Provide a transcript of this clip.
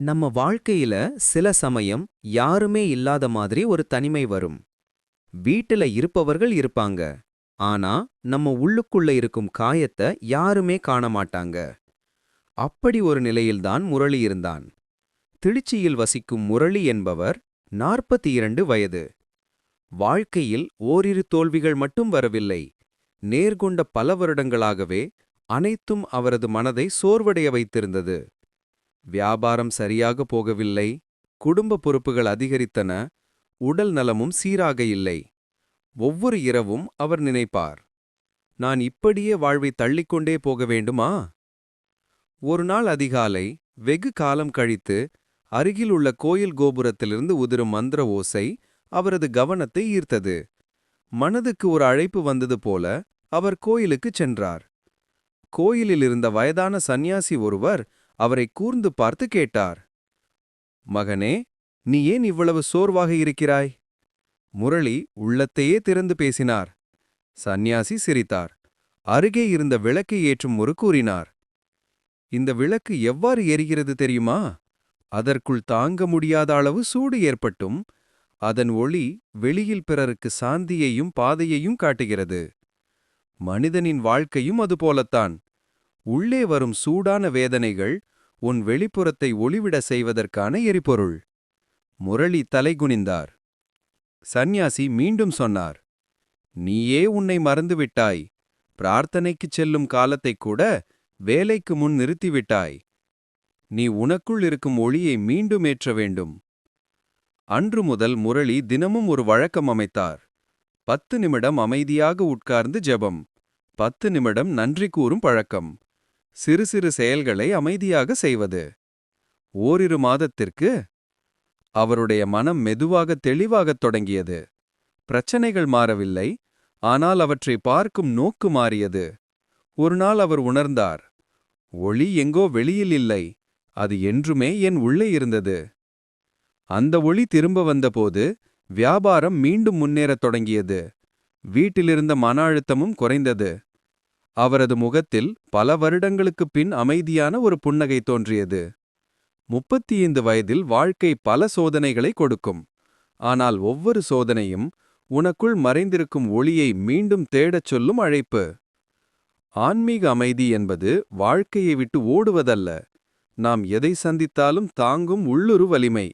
நம்ம வாழ்க்கையில சில சமயம் யாருமே இல்லாத மாதிரி ஒரு தனிமை வரும். வீட்டுல இருப்பவர்கள் இருப்பாங்க. ஆனா நம்ம உள்ளுக்குள்ள இருக்கும் காயத்தை யாருமே காண மாட்டாங்க. அப்படி ஒரு நிலையில்தான் முரளி இருந்தான். திருச்சியில் வசிக்கும் முரளி என்பவர் நாற்பத்தி இரண்டு வயது. வாழ்க்கையில் ஓரிரு தோல்விகள் மட்டும் வரவில்லை. நேர்கொண்ட பல வருடங்களாகவே அனைத்தும் அவரது மனதை சோர்வடைய வைத்திருந்தது. வியாபாரம் சரியாக போகவில்லை குடும்ப பொறுப்புகள் அதிகரித்தன உடல் நலமும் சீராக இல்லை. ஒவ்வொரு இரவும் அவர் நினைப்பார் நான் இப்படியே வாழ்வை தள்ளிக்கொண்டே போக வேண்டுமா? ஒரு நாள் அதிகாலை வெகு காலம் கழித்து அருகில் உள்ள கோயில் கோபுரத்திலிருந்து உதிரும் மந்திர ஓசை அவரது கவனத்தை ஈர்த்தது. மனதுக்கு ஒரு அழைப்பு வந்தது போல அவர் கோயிலுக்குச் சென்றார். கோயிலில் இருந்த வயதான சந்நியாசி ஒருவர் அவரை கூர்ந்து பார்த்து கேட்டார். மகனே நீ ஏன் இவ்வளவு சோர்வாக இருக்கிறாய்? முரளி உள்ளத்தையே திறந்து பேசினார். சந்நியாசி சிரித்தார். அருகே இருந்த விளக்கை ஏற்றும் ஒரு கூறினார். இந்த விளக்கு எவ்வாறு எரிகிறது தெரியுமா? அதற்குள் தாங்க முடியாத அளவு சூடு ஏற்பட்டும். அதன் ஒளி வெளியில் பிறருக்கு சாந்தியையும் பாதையையும் காட்டுகிறது. மனிதனின் வாழ்க்கையும் அதுபோலத்தான். உள்ளே வரும் சூடான வேதனைகள் உன் வெளிப்புறத்தை ஒளிவிட செய்வதற்கான எரிபொருள். முரளி தலைகுனிந்தார். சந்நியாசி மீண்டும் சொன்னார். நீயே உன்னை மறந்துவிட்டாய். பிரார்த்தனைக்குச் செல்லும் காலத்தைக் கூட வேலைக்கு முன் நிறுத்திவிட்டாய். நீ உனக்குள் இருக்கும் ஒளியை மீண்டும் ஏற்ற வேண்டும். அன்று முதல் முரளி தினமும் ஒரு வழக்கம் அமைத்தார். பத்து நிமிடம் அமைதியாக உட்கார்ந்து ஜெபம். பத்து நிமிடம் நன்றி கூறும் பழக்கம். சிறு சிறு செயல்களை அமைதியாக செய்வது. ஓரிரு மாதத்திற்கு அவருடைய மனம் மெதுவாக தெளிவாகத் தொடங்கியது. பிரச்சனைகள் மாறவில்லை ஆனால் அவற்றை பார்க்கும் நோக்கு மாறியது. ஒருநாள் அவர் உணர்ந்தார் ஒளி எங்கோ வெளியில் இல்லை அது என்றுமே என் உள்ளே இருந்தது அந்த ஒளி திரும்ப வந்தபோது வியாபாரம் மீண்டும் முன்னேறத் தொடங்கியது. வீட்டிலிருந்த மன அழுத்தமும் குறைந்தது. அவரது முகத்தில் பல வருடங்களுக்குப் பின் அமைதியான ஒரு புன்னகை தோன்றியது. முப்பத்தியைந்து வயதில் வாழ்க்கை பல சோதனைகளை கொடுக்கும். ஆனால் ஒவ்வொரு சோதனையும் உனக்குள் மறைந்திருக்கும் ஒளியை மீண்டும் தேடச் சொல்லும் அழைப்பு. ஆன்மீக அமைதி என்பது வாழ்க்கையை விட்டு ஓடுவதல்ல. நாம் எதை சந்தித்தாலும் தாங்கும் உள்ளுரு வலிமை.